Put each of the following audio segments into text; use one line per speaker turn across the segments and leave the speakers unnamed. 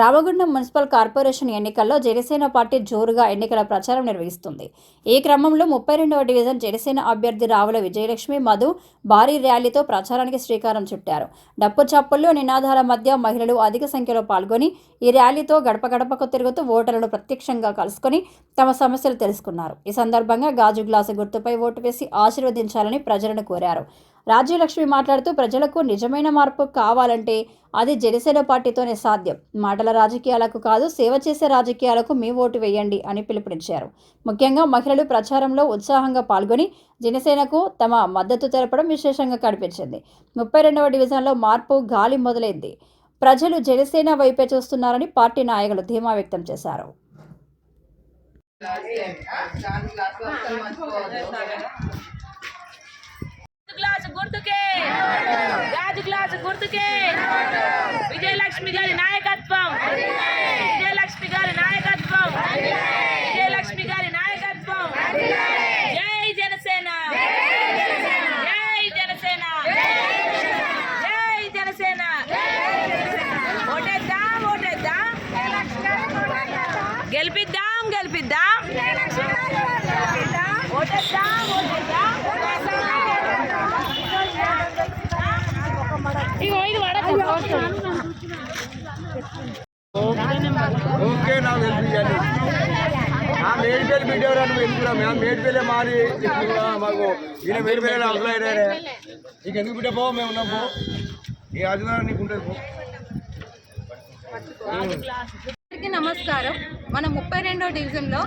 Ramagundam municipal corporation ఎన్నికల్లో Janasena party జోరుగా ఎన్నికల ప్రచారం నిర్వహిస్తుంది. ఈ క్రమంలో ముప్పై రెండవ డివిజన్ జనసేన అభ్యర్థి రావుల విజయలక్ష్మి మధు భారీ ర్యాలీతో ప్రచారానికి శ్రీకారం చుట్టారు. డప్పు చప్పుల్లో నినాదాల మధ్య మహిళలు అధిక సంఖ్యలో పాల్గొని ఈ ర్యాలీతో గడప గడపకు తిరుగుతూ ఓటర్లను ప్రత్యక్షంగా కలుసుకొని తమ సమస్యలు తెలుసుకున్నారు. ఈ సందర్భంగా గాజు గ్లాసు గుర్తుపై ఓటు వేసి ఆశీర్వదించాలని ప్రజలను కోరారు. రాజ్యలక్ష్మి మాట్లాడుతూ ప్రజలకు నిజమైన మార్పు కావాలంటే అది జనసేన పార్టీతోనే సాధ్యం. మాటల రాజకీయాలకు కాదు సేవ చేసే రాజకీయాలకు మీ ఓటు వేయండి అని పిలుపునిచ్చారు. ముఖ్యంగా మహిళలు ప్రచారంలో ఉత్సాహంగా పాల్గొని జనసేనకు తమ మద్దతు తెలపడం విశేషంగా కనిపించింది. ముప్పై రెండవ డివిజన్లో మార్పు గాలి మొదలైంది. ప్రజలు జనసేన వైపే చూస్తున్నారని పార్టీ నాయకులు ధీమా వ్యక్తం చేశారు
గ్లాసు గుర్తుకే గాజు గ్లాసు గుర్తుకే విజయలక్ష్మి గారి నాయకత్వం విజయలక్ష్మి గారి నాయకత్వం విజయలక్ష్మి గారి నాయకత్వం జై జనసేన జై జనసేన జై జనసేన ఓటేద్దాం ఓటేద్దాం గెలిపిద్దాం గెలిపిద్దాం
ఓకే నాకు తెలిసిందండి ఆ మేడిపల్లి బిడ్డ ఎవరన్నా ఎందుకురా? మేము మేడిపల్లి మారి ఇప్పుడు మాకు ఈయన మేడిపల్లి అవసరం అయినారే నీకు ఎందుకు బిడ్డ? పో మేము ఉన్నాం పో. ఈ అధికారం నీకు ఉంటుంది పో.
నమస్కారం. మన ముప్పై రెండో డివిజన్లో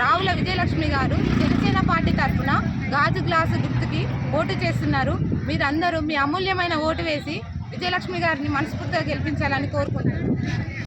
రావుల విజయలక్ష్మి గారు జనసేన పార్టీ తరఫున గాజు గ్లాసు గుర్తుకి ఓటు చేస్తున్నారు. మీరందరూ మీ అమూల్యమైన ఓటు వేసి విజయలక్ష్మి గారిని మనస్ఫూర్తిగా గెలిపించాలని కోరుకుంటున్నాను.